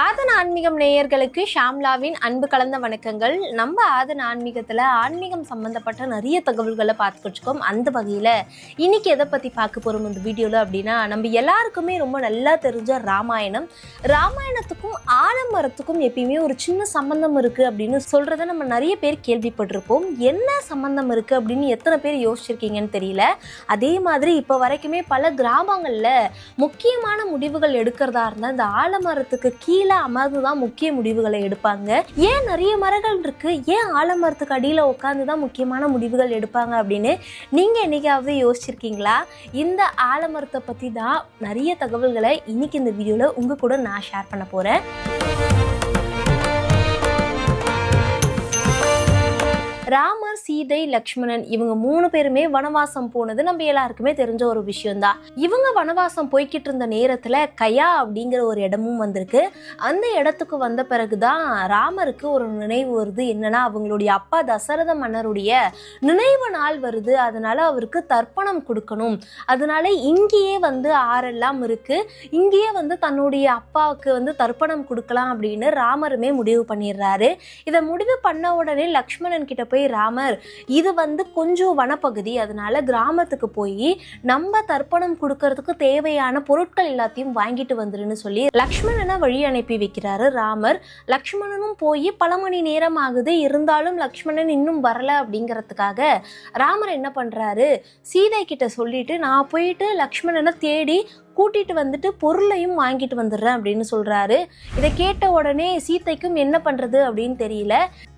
ஆதன ஆன்மீகம் நேயர்களுக்கு ஷாம்லாவின் அன்பு கலந்த வணக்கங்கள். நம்ம ஆதன ஆன்மீகத்தில் ஆன்மீகம் சம்மந்தப்பட்ட நிறைய தகவல்களை பார்த்துக்கிட்டுருக்கோம். அந்த வகையில் இன்றைக்கி எதை பற்றி பார்க்க போகிறோம் இந்த வீடியோவில் அப்படின்னா நம்ம எல்லாருக்குமே ரொம்ப நல்லா தெரிஞ்ச ராமாயணம். ராமாயணத்துக்கும் ஆலமரத்துக்கும் எப்பயுமே ஒரு சின்ன சம்மந்தம் இருக்குது அப்படின்னு சொல்கிறத நம்ம நிறைய பேர் கேள்விப்பட்டிருப்போம். என்ன சம்மந்தம் இருக்குது அப்படின்னு எத்தனை பேர் யோசிச்சிருக்கீங்கன்னு தெரியல. அதே மாதிரி இப்போ வரைக்குமே பல கிராமங்களில் முக்கியமான முடிவுகள் எடுக்கிறதா இருந்தால் இந்த ஆலமரத்துக்கு கீழே அமர்ந்து தான் முக்கிய முடிவுகளை எடுப்பாங்க. ஏன் நிறைய மரங்கள் இருக்கு? ஏன் ஆலமரத்துக்கு அடியில் உட்காந்து தான் முக்கியமான முடிவுகள் எடுப்பாங்க அப்படின்னு நீங்கள் என்னைக்காவது யோசிச்சிருக்கீங்களா? இந்த ஆலமரத்தை பற்றி தான் நிறைய தகவல்களை இன்னைக்கு இந்த வீடியோவில் உங்கள் கூட நான் ஷேர் பண்ண போகிறேன் ராமர் சீதை லக்ஷ்மணன் இவங்க மூணு பேருமே வனவாசம் போனது நம்ம எல்லாருக்குமே தெரிஞ்ச ஒரு விஷயம்தான். இவங்க வனவாசம் போய்கிட்டு இருந்த நேரத்துல கயா அப்படிங்கிற ஒரு இடமும் வந்திருக்கு. அந்த இடத்துக்கு வந்த பிறகுதான் ராமருக்கு ஒரு நினைவு வருது. என்னன்னா அவங்களுடைய அப்பா தசரத மன்னருடைய நினைவு நாள் வருது. அதனால அவருக்கு தர்ப்பணம் கொடுக்கணும். அதனால இங்கேயே வந்து ஆறெல்லாம் இருக்கு. இங்கேயே வந்து தன்னுடைய அப்பாவுக்கு வந்து தர்ப்பணம் கொடுக்கலாம் அப்படின்னு ராமருமே முடிவு பண்ணிடுறாரு. இதை முடிவு பண்ண உடனே லக்ஷ்மணன் கிட்ட போய் ராமர் இது வந்து கொஞ்சம் வனப்பகுதி. அதனால கிராமத்துக்கு போய் நம்ம தர்ப்பணம் கொடுக்கறதுக்கு தேவையான பொருட்கள் எல்லாத்தையும் வாங்கிட்டு வந்துருன்னு சொல்லி லக்ஷ்மணனை வழி அனுப்பி வைக்கிறாரு ராமர். லக்ஷ்மணனும் போய் பல மணி நேரம் ஆகுது இருந்தாலும் லக்ஷ்மணன் இன்னும் வரல அப்படிங்கிறதுக்காக ராமர் என்ன பண்றாரு? சீதை கிட்ட சொல்லிட்டு நான் போயிட்டு லக்ஷ்மணனை தேடி கூட்டிகிட்டு வந்துட்டு பொருளையும் வாங்கிட்டு வந்துடுறேன் அப்படின்னு சொல்கிறாரு இதை கேட்ட உடனே சீத்தைக்கும் என்ன பண்ணுறது அப்படின்னு தெரியல.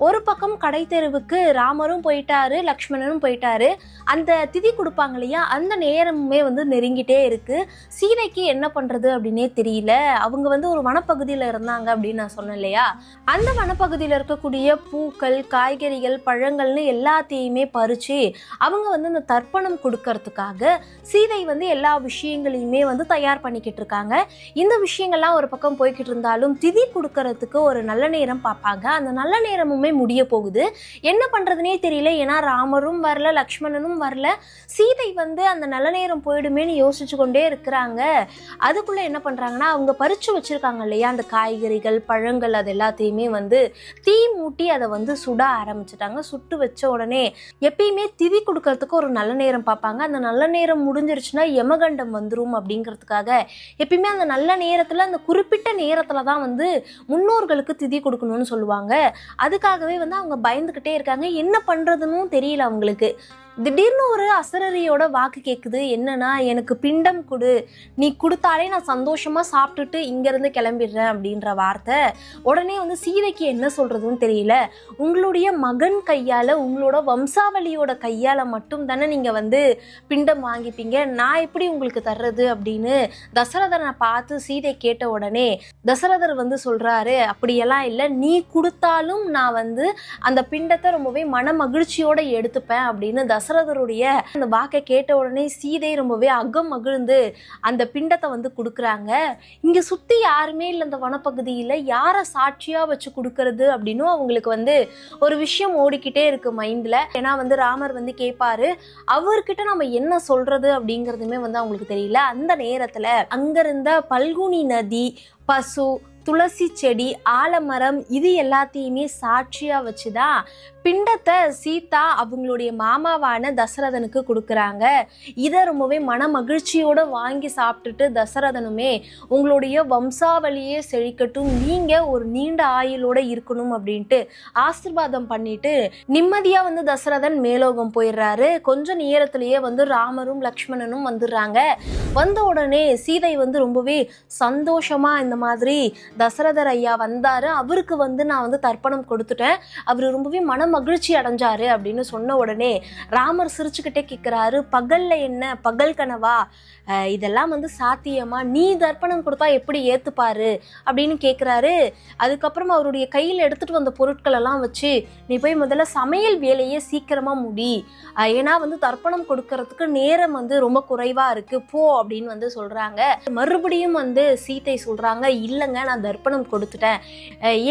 ஒரு பக்கம் கடை தெருவுக்கு ராமரும் போயிட்டாரு லக்ஷ்மணனும் போயிட்டாரு. அந்த திதி கொடுப்பாங்க இல்லையா அந்த நேரமுமே வந்து நெருங்கிட்டே இருக்குது சீதைக்கு என்ன பண்ணுறது அப்படின்னே தெரியல. அவங்க வந்து ஒரு வனப்பகுதியில் இருந்தாங்க அப்படின்னு நான் சொன்னேன் இல்லையா? அந்த வனப்பகுதியில் இருக்கக்கூடிய பூக்கள் காய்கறிகள் பழங்கள்னு எல்லாத்தையுமே பறித்து அவங்க வந்து அந்த தர்ப்பணம் கொடுக்கறதுக்காக சீதை வந்து எல்லா விஷயங்களையுமே வந்து தயார் பண்ணிக்கிட்டு இருக்காங்க. இந்த விஷயங்கள்லாம் ஒரு பக்கம் போய்கிட்டு இருந்தாலும் திதி கொடுக்கறதுக்கு ஒரு நல்ல நேரம் பார்ப்பாங்க. அந்த நல்ல நேரமுமே முடிய போகுது. என்ன பண்றதுனே தெரியல. ஏன்னா ராமரும் வரல லக்ஷ்மணனும் வரல. சீதை வந்து அந்த நல்ல நேரம் போயிடுமேன்னு யோசிச்சு கொண்டே இருக்கிறாங்க. அதுக்குள்ள என்ன பண்றாங்கன்னா அவங்க பறிச்சு வச்சிருக்காங்க இல்லையா? அந்த காய்கறிகள் பழங்கள் அது எல்லாத்தையுமே வந்து தீ மூட்டி அதை வந்து சுட ஆரம்பிச்சிட்டாங்க. சுட்டு வச்ச உடனே எப்பயுமே திதி கொடுக்கறதுக்கு ஒரு நல்ல நேரம் பார்ப்பாங்க. அந்த நல்ல நேரம் முடிஞ்சிருச்சுன்னா யமகண்டம் வந்துரும் பண்ணுறதுக்காக எப்பயுமே அந்த நல்ல நேரத்தில் அந்த குறிப்பிட்ட நேரத்தில் தான் வந்து முன்னோர்களுக்கு திதி கொடுக்கணும்னு சொல்லுவாங்க. அதுக்காகவே வந்து அவங்க பயந்துக்கிட்டே இருக்காங்க. என்ன பண்ணுறதுன்னு தெரியல அவங்களுக்கு. திடீர்னு ஒரு அசரரியோட வாக்கு கேட்குது என்னன்னா எனக்கு பிண்டம் கொடு. நீ கொடுத்தாலே நான் சந்தோஷமாக சாப்பிட்டுட்டு இங்கேருந்து கிளம்பிடுறேன் அப்படின்ற வார்த்தை. உடனே வந்து சீதைக்கு என்ன சொல்கிறதுன்னு தெரியல. உங்களுடைய மகன் கையால் உங்களோட வம்சாவளியோட கையால் மட்டும் தானே நீங்கள் வந்து பிண்டம் வாங்கிப்பீங்க. நான் எப்படி உங்களுக்கு தர்றது அப்படின்னு தசரதனை பார்த்து சீதை கேட்ட உடனே தசரதர் வந்து சொல்கிறாரு அப்படியெல்லாம் இல்லை. நீ கொடுத்தாலும் நான் வந்து அந்த பிண்டத்தை ரொம்பவே மன மகிழ்ச்சியோடு எடுத்துப்பேன் அப்படின்னு தச தசரதருடைய அந்த வாக்கை கேட்ட உடனே சீதை ரொம்பவே அகம் மகிழ்ந்து அந்த பிண்டத்தை வந்து கொடுக்குறாங்க. இங்கே சுற்றி யாருமே இல்லை அந்த வனப்பகுதியில். யாரை சாட்சியாக வச்சு கொடுக்கறது அப்படின்னும் அவங்களுக்கு வந்து ஒரு விஷயம் ஓடிக்கிட்டே இருக்குது மைண்டில். ஏன்னா வந்து ராமர் வந்து கேட்பாரு அவர்கிட்ட நம்ம என்ன சொல்கிறது அப்படிங்கிறதுமே வந்து அவங்களுக்கு தெரியல. அந்த நேரத்தில் அங்கிருந்த பல்குனி நதி பசு துளசி செடி ஆலமரம் இது எல்லாத்தையுமே சாட்சியாக வச்சு தான் பிண்டத்தை சீதா அவங்களுடைய மாமாவான தசரதனுக்கு கொடுக்குறாங்க. இதை ரொம்பவே மன மகிழ்ச்சியோட வாங்கி சாப்பிட்டுட்டு தசரதனுமே உங்களுடைய வம்சாவளியே செழிக்கட்டும் நீங்க ஒரு நீண்ட ஆயுளோட இருக்கணும் அப்படின்ட்டு ஆசிர்வாதம் பண்ணிட்டு நிம்மதியா வந்து தசரதன் மேலோகம் போயிடுறாரு. கொஞ்ச நேரத்திலேயே வந்து ராமரும் லக்ஷ்மணனும் வந்துடுறாங்க. வந்த உடனே சீதை வந்து ரொம்பவே சந்தோஷமா இந்த மாதிரி தசரதர் ஐயா வந்தாரு. அவருக்கு வந்து நான் வந்து தர்ப்பணம் கொடுத்துட்டேன். அவர் ரொம்பவே மன மகிழ்ச்சி அடைஞ்சாரு அப்படின்னு சொன்ன உடனே ராமர் சிரிச்சுக்கிட்டே கேட்குறாரு பகல்ல என்ன? பகல் கனவா? இதெல்லாம் வந்து சாத்தியமா? நீ தர்ப்பணம் கொடுத்தா எப்படி ஏத்துப்பாரு? அப்படின்னு கேட்குறாரு அதுக்கப்புறம் அவருடைய கையில் எடுத்துட்டு வந்த பொருட்கள் எல்லாம் வச்சு நீ போய் முதல்ல சமையல் வேலையை சீக்கிரமா முடி. ஏன்னா வந்து தர்ப்பணம் கொடுக்கறதுக்கு நேரம் வந்து ரொம்ப குறைவா இருக்கு. போ அப்படின்னு வந்து சொல்றாங்க. மறுபடியும் வந்து சீத்தை சொல்றாங்க இல்லைங்க நான் தர்ப்பணம் கொடுத்துட்டேன்.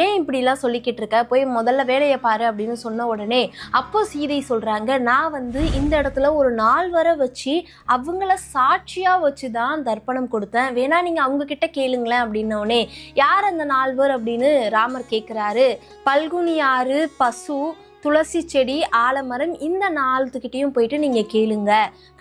ஏன் இப்படிலாம் சொல்லிக்கிட்டு இருக்க? போய் முதல்ல வேலையை பாரு அப்படின்னு சொன்ன உடனே அப்போ சீதை சொல்கிறாங்க நான் வந்து இந்த இடத்துல ஒரு நாள் வர வச்சு அவங்கள சாட்சியாக வச்சு தான் தர்ப்பணம் கொடுத்தேன். வேணா நீங்கள் அவங்கக்கிட்ட கேளுங்களேன் அப்படின்னோடனே யார் அந்த நால்வர்? அப்படின்னு ராமர் கேட்குறாரு பல்குனி ஆறு பசு. துளசி செடி ஆலமரம் இந்த நாலுத்துக்கிட்டையும் போயிட்டு நீங்கள் கேளுங்க.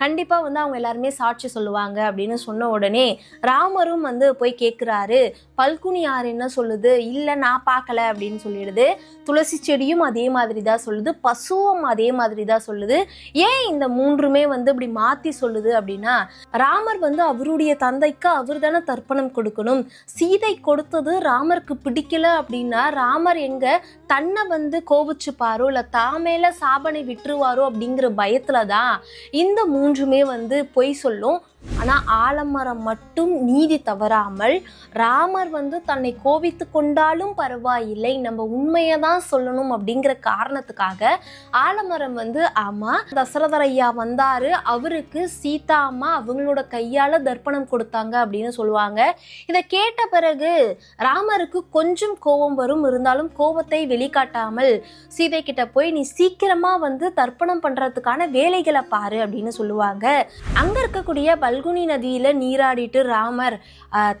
கண்டிப்பாக வந்து அவங்க எல்லாருமே சாட்சி சொல்லுவாங்க அப்படின்னு சொன்ன உடனே ராமரும் வந்து போய் கேட்குறாரு பல்குனி யார் என்ன சொல்லுது? இல்லை நான் பார்க்கல அப்படின்னு சொல்லிடுது. துளசி செடியும் அதே மாதிரி தான் சொல்லுது. பசுவும் அதே மாதிரி தான் சொல்லுது. ஏன் இந்த மூன்றுமே வந்து இப்படி மாற்றி சொல்லுது அப்படின்னா ராமர் வந்து அவருடைய தந்தைக்கு அவர் தானே தர்ப்பணம் கொடுக்கணும். சீதை கொடுத்தது ராமருக்கு பிடிக்கல அப்படின்னா ராமர் எங்க தன்னை வந்து கோவிச்சுப்பாரோ இல்லை தான் மேல சாபனை விட்டுருவாரோ அப்படிங்கிற பயத்துல தான் இந்த மூன்றுமே வந்து பொய் சொல்லும். ஆனால் ஆலமரம் மட்டும் நீதி தவறாமல் ராமர் வந்து தன்னை கோவித்து கொண்டாலும் பரவாயில்லை. நம்ம உண்மையை தான் சொல்லணும் அப்படிங்கிற காரணத்துக்காக ஆலமரம் வந்து ஆமா தசரதர் ஐயா வந்தாரு. அவருக்கு சீதா அம்மா அவங்களோட கையால தர்ப்பணம் கொடுத்தாங்க அப்படின்னு சொல்லுவாங்க. இதை கேட்ட பிறகு ராமருக்கு கொஞ்சம் கோபம் வரும். இருந்தாலும் கோபத்தை வெளிக்காட்டாமல் சீதை கிட்ட போய் நீ சீக்கிரமா வந்து தர்ப்பணம் பண்றதுக்கான வேலைகளை பாரு அப்படின்னு சொல்லுவாங்க. அங்க இருக்கக்கூடிய பல்குனி நதியில் நீராடிட்டு ராமர்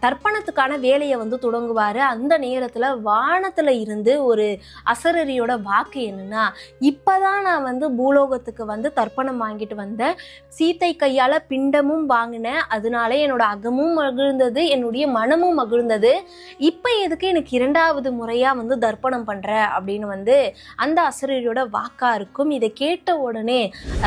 தர்ப்பணத்துக்கான வேலையை வந்து தொடங்குவார். அந்த நேரத்தில் வானத்தில் இருந்து ஒரு அசரரியோட வாக்கு என்னன்னா இப்பதான் நான் வந்து பூலோகத்துக்கு வந்து தர்ப்பணம் வாங்கிட்டு வந்தேன். சீத்தை கையால் பிண்டமும் வாங்கினேன். அதனால என்னோட அகமும் மகிழ்ந்தது என்னுடைய மனமும் மகிழ்ந்தது. இப்போ எதுக்கு எனக்கு இரண்டாவது முறையாக வந்து தர்ப்பணம் பண்ணுற அப்படின்னு வந்து அந்த அசரரியோட வாக்காக இருக்கும். இதை கேட்ட உடனே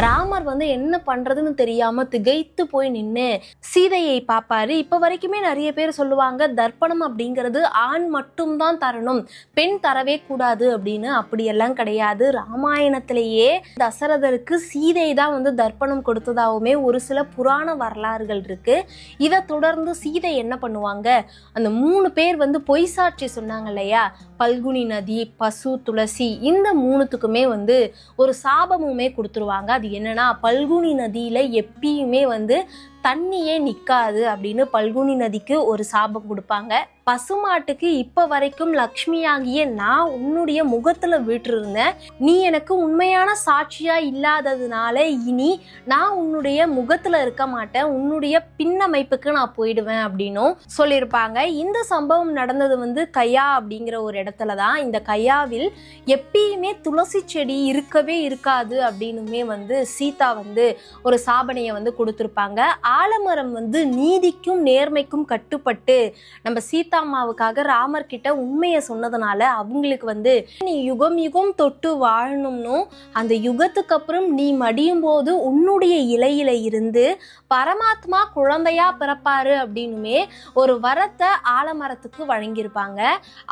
ராமர் வந்து என்ன பண்ணுறதுன்னு தெரியாமல் திகைத்து போய் நின்று சீதையை பார்ப்பாரு இப்போ வரைக்குமே நிறைய பேர் சொல்லுவாங்க தர்ப்பணம் அப்படிங்கிறது ஆண் மட்டும்தான் தரணும். பெண் தரவே கூடாது அப்படின்னு. அப்படியெல்லாம் கிடையாது. ராமாயணத்திலேயே தசரதருக்கு சீதை தான் வந்து தர்ப்பணம் கொடுத்ததாகவுமே ஒரு சில புராண வரலாறுகள் இருக்கு. இதை தொடர்ந்து சீதை என்ன பண்ணுவாங்க? அந்த மூணு பேர் வந்து பொய் சாட்சி சொன்னாங்க இல்லையா? பல்குனி நதி பசு துளசி இந்த மூணுத்துக்குமே வந்து ஒரு சாபமுமே கொடுத்துருவாங்க. அது என்னன்னா பல்குனி நதியில எப்பயுமே வந்து தண்ணியே நிற்காது அப்படின்னு பல்குனி நதிக்கு ஒரு சாபம் கொடுப்பாங்க. பசுமாட்டுக்கு இப்போ வரைக்கும் லக்ஷ்மியாகிய நான் உன்னுடைய முகத்துல விட்டுருந்தேன். நீ எனக்கு உண்மையான சாட்சியா இல்லாததுனால இனி நான் உன்னுடைய முகத்துல இருக்க மாட்டேன். உன்னுடைய பின்னமைப்புக்கு நான் போயிடுவேன் அப்படின்னும் சொல்லியிருப்பாங்க. இந்த சம்பவம் நடந்தது வந்து கையா அப்படிங்கிற ஒரு இடத்துல தான். இந்த கையாவில் எப்பயுமே துளசி செடி இருக்கவே இருக்காது அப்படின்னுமே வந்து சீதா வந்து ஒரு சாபனையை வந்து கொடுத்துருப்பாங்க. ஆலமரம் வந்து நீதிக்கும் நேர்மைக்கும் கட்டுப்பட்டு நம்ம சீதாம்மாவுக்காக ராமர் கிட்ட உண்மையை சொன்னதுனால அவங்களுக்கு வந்து நீ யுகம் யுகம் தொட்டு வாழணும்னு அந்த யுகத்துக்கு அப்புறம் நீ மடியும் போது உன்னுடைய இலையில இருந்து பரமாத்மா குழந்தையா பிறப்பாரு அப்படின்னுமே ஒரு வரத்தை ஆலமரத்துக்கு வழங்கியிருப்பாங்க.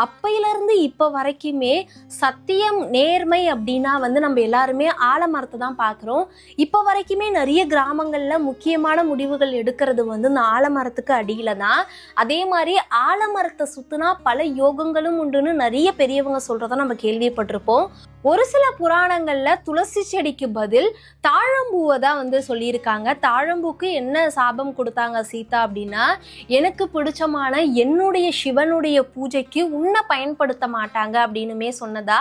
அப்பையிலிருந்து இப்போ வரைக்குமே சத்தியம் நேர்மை அப்படின்னா வந்து நம்ம எல்லாருமே ஆலமரத்தை தான் பார்க்குறோம். இப்போ வரைக்குமே நிறைய கிராமங்களில் முக்கியமான முடிவுகள் எடுக்கிறது வந்து இந்த ஆலமரத்துக்கு அடியில தான். அதே மாதிரி மரத்தை சுத்துனா பல யோகங்களும் உண்டுன்னு நிறைய பெரியவங்க சொல்றத நம்ம கேள்விப்பட்டிருப்போம். ஒரு சில புராணங்கள்ல துளசி செடிக்கு பதில் தாழம்பூவை தான் வந்து சொல்லியிருக்காங்க. தாழம்பூக்கு என்ன சாபம் கொடுத்தாங்க சீதா அப்படின்னா எனக்கு பிடிச்சமான என்னுடைய சிவனுடைய பூஜைக்கு உன்னை பயன்படுத்த மாட்டாங்க அப்படின்னுமே சொன்னதா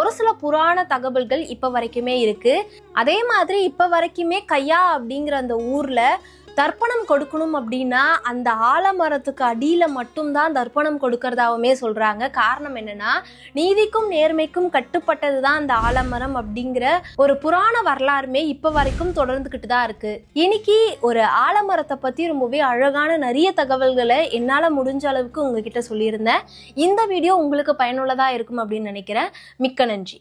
ஒரு சில புராண தகவல்கள் இப்போ வரைக்குமே இருக்கு. அதே மாதிரி இப்போ வரைக்குமே கையா அப்படிங்கிற அந்த ஊர்ல தர்ப்பணம் கொடுக்கணும் அப்படின்னா அந்த ஆலமரத்துக்கு அடியில் மட்டும்தான் தர்ப்பணம் கொடுக்கறதாகவுமே சொல்கிறாங்க காரணம் என்னன்னா நீதிக்கும் நேர்மைக்கும் கட்டுப்பட்டது தான் அந்த ஆலமரம் அப்படிங்கிற ஒரு புராண வரலாறுமே இப்போ வரைக்கும் தொடர்ந்துக்கிட்டு தான் இருக்குது இன்னைக்கு ஒரு ஆலமரத்தை பற்றி ரொம்பவே அழகான நிறைய தகவல்களை என்னால் முடிஞ்ச அளவுக்கு உங்ககிட்ட சொல்லியிருந்தேன். இந்த வீடியோ உங்களுக்கு பயனுள்ளதாக இருக்கும் அப்படின்னு நினைக்கிறேன். மிக்க நன்றி.